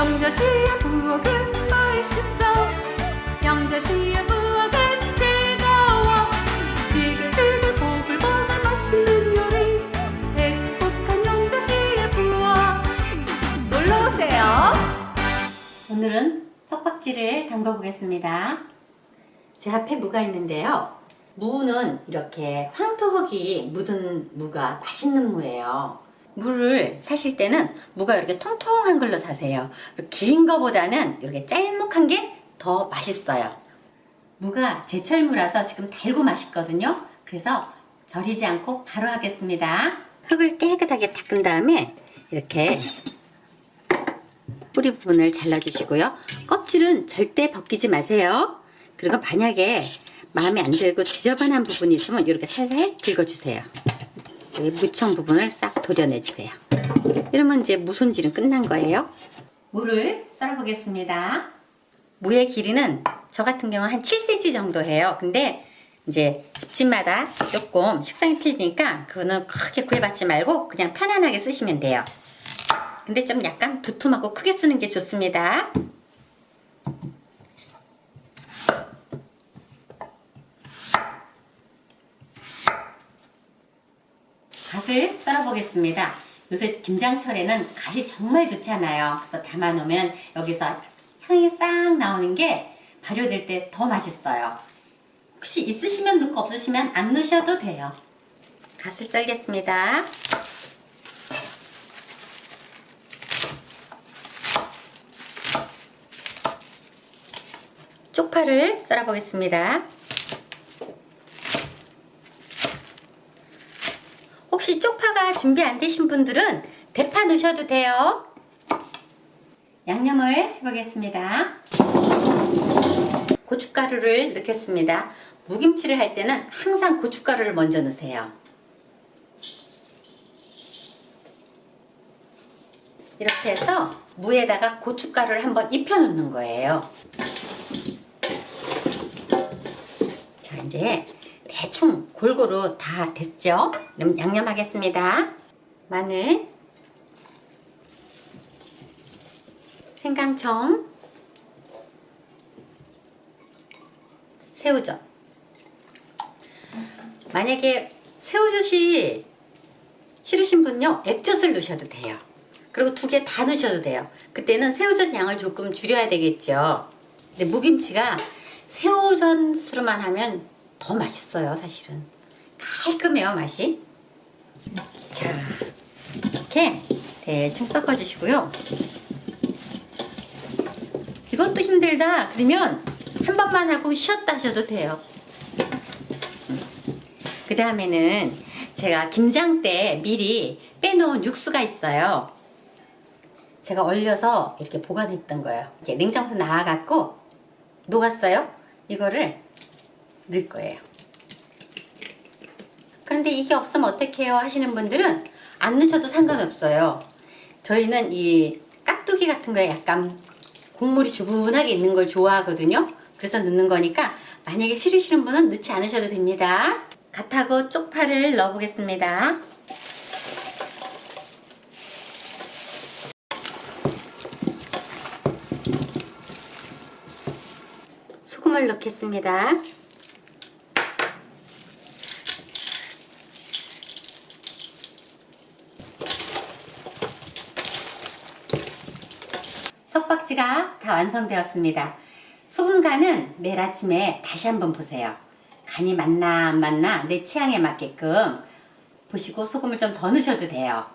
영자씨의 부엌은 맛있어 영자씨의 부엌은 즐거워 지글지글 보글보글 맛있는 요리 행복한 영자씨의 부엌 놀러오세요 오늘은 석박지를 담가 보겠습니다. 제 앞에 무가 있는데요. 무는 이렇게 황토 흙이 묻은 무가 맛있는 무예요. 무를 사실 때는 무가 이렇게 통통한 걸로 사세요. 긴 거보다는 이렇게 짤목한 게 더 맛있어요. 무가 제철무라서 지금 달고 맛있거든요. 그래서 절이지 않고 바로 하겠습니다. 흙을 깨끗하게 닦은 다음에 이렇게 뿌리 부분을 잘라주시고요. 껍질은 절대 벗기지 마세요. 그리고 만약에 마음에 안 들고 지저분한 부분이 있으면 이렇게 살살 긁어주세요. 무청 부분을 싹 도려내주세요. 이러면 이제 무 손질은 끝난 거예요. 무를 썰어보겠습니다. 무의 길이는 저 같은 경우 한 7cm 정도 해요. 근데 이제 집집마다 조금 식상이 틀리니까 그거는 크게 구애받지 말고 그냥 편안하게 쓰시면 돼요. 근데 좀 약간 두툼하고 크게 쓰는 게 좋습니다. 갓을 썰어 보겠습니다. 요새 김장철에는 갓이 정말 좋잖아요. 그래서 담아 놓으면 여기서 향이 싹 나오는 게 발효될 때 더 맛있어요. 혹시 있으시면 넣고 없으시면 안 넣으셔도 돼요. 갓을 썰겠습니다. 쪽파를 썰어 보겠습니다. 혹시 쪽파가 준비 안 되신 분들은 대파 넣으셔도 돼요. 양념을 해보겠습니다. 고춧가루를 넣겠습니다. 무김치를 할 때는 항상 고춧가루를 먼저 넣으세요. 이렇게 해서 무에다가 고춧가루를 한번 입혀 놓는 거예요. 자, 이제 대충 골고루 다 됐죠? 그럼 양념하겠습니다. 마늘, 생강청, 새우젓. 만약에 새우젓이 싫으신 분요, 액젓을 넣으셔도 돼요. 그리고 두 개 다 넣으셔도 돼요. 그때는 새우젓 양을 조금 줄여야 되겠죠. 근데 무김치가 새우젓으로만 하면 더 맛있어요, 사실은. 깔끔해요, 맛이. 자, 이렇게 대충 섞어 주시고요. 이것도 힘들다. 그러면 한 번만 하고 쉬었다 하셔도 돼요. 그 다음에는 제가 김장 때 미리 빼놓은 육수가 있어요. 제가 얼려서 이렇게 보관했던 거예요. 이렇게 냉장고에서 나와갖고 녹았어요. 이거를 넣을 거예요. 그런데 이게 없으면 어떡해요 하시는 분들은 안 넣으셔도 상관없어요. 저희는 이 깍두기 같은 거에 약간 국물이 주분하게 있는 걸 좋아하거든요. 그래서 넣는 거니까 만약에 싫으시는 분은 넣지 않으셔도 됩니다. 갓하고 쪽파를 넣어보겠습니다. 소금을 넣겠습니다. 석박지가 다 완성되었습니다. 소금 간은 내일 아침에 다시 한번 보세요. 간이 맞나 안 맞나 내 취향에 맞게끔 보시고 소금을 좀 더 넣으셔도 돼요.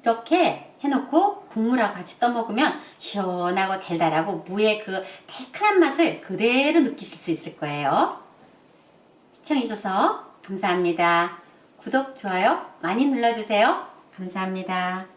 이렇게 해놓고 국물하고 같이 떠먹으면 시원하고 달달하고 무의 그 달큰한 맛을 그대로 느끼실 수 있을 거예요. 시청해주셔서 감사합니다. 구독, 좋아요 많이 눌러주세요. 감사합니다.